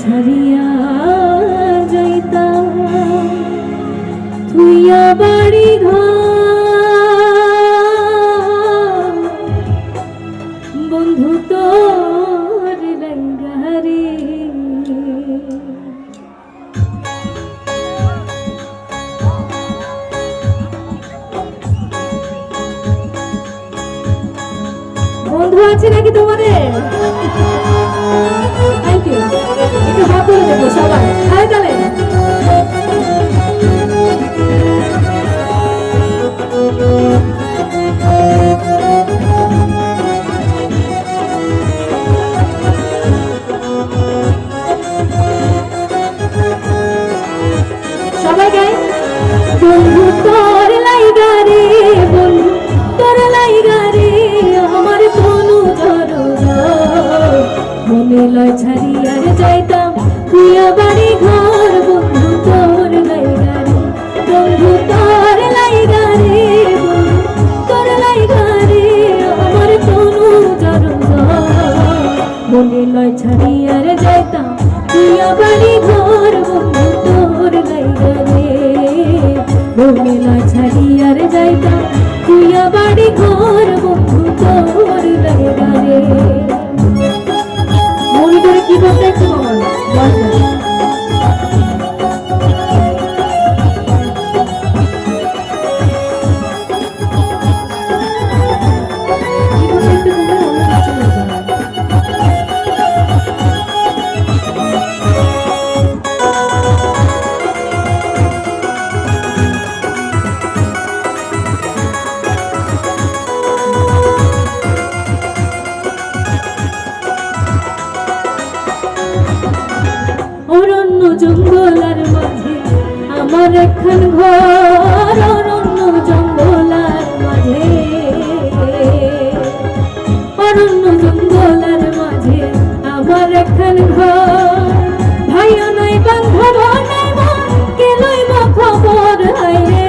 ছাড়িয়া যাইতা থুইয়া বাড়ি ঘর। বন্ধু তোর রঙ্গারে বন্ধু আছে নাকি তোমাদের? Thank you. দেবো সবাই হাই তাহলে সবাই গাই, বন্ধু তোর লাইগা রে বন্ধু তোর লাইগা রে, আমার তনু ধরো মনে লয় ছাড়িয়ার যাইতাম মনে লয় ছাড়িয়ার যাইতাম, প্রিয় বাড়ি ঘর বন্ধু তোর লাইগা রে লয় ছাড়িয়ার যাইতাম, প্রিয় বাড়ি ঘর বন্ধু আমার একখান ঘর, অরণ্য জঙ্গলার মাঝে। অরণ্য জঙ্গলার মাঝে আমার একখান ঘর। ভাইও নাই বান্ধব নাই মন কে লইব খবর হাইরে?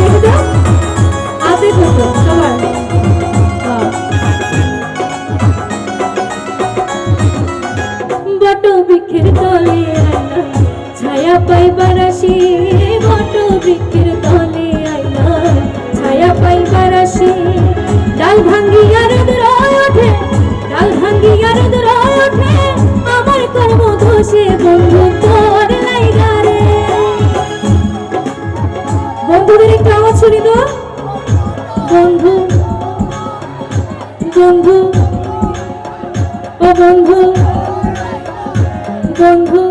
দেখে তো তলে ছায়া পাইবার আসি, ছায়া পাইবার আসি, ডাল ভাঙ্গিয়া রোদ্র ওঠে ডাল ভাঙ্গিয়া রোদ্র ওঠে, আমার কর্ম দোষে বন্ধু বন্ধু ও বন্ধু বন্ধু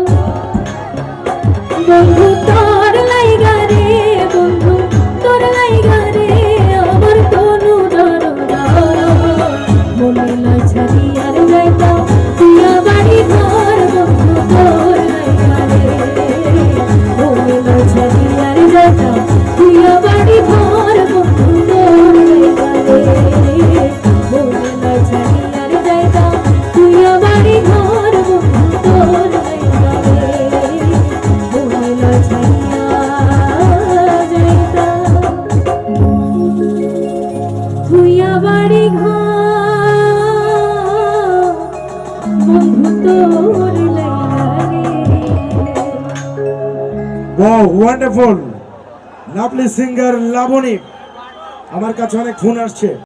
বন্ধু তোর Wow, wonderful! Lovely singer Labani আমার কাছে অনেক ফোন আসছে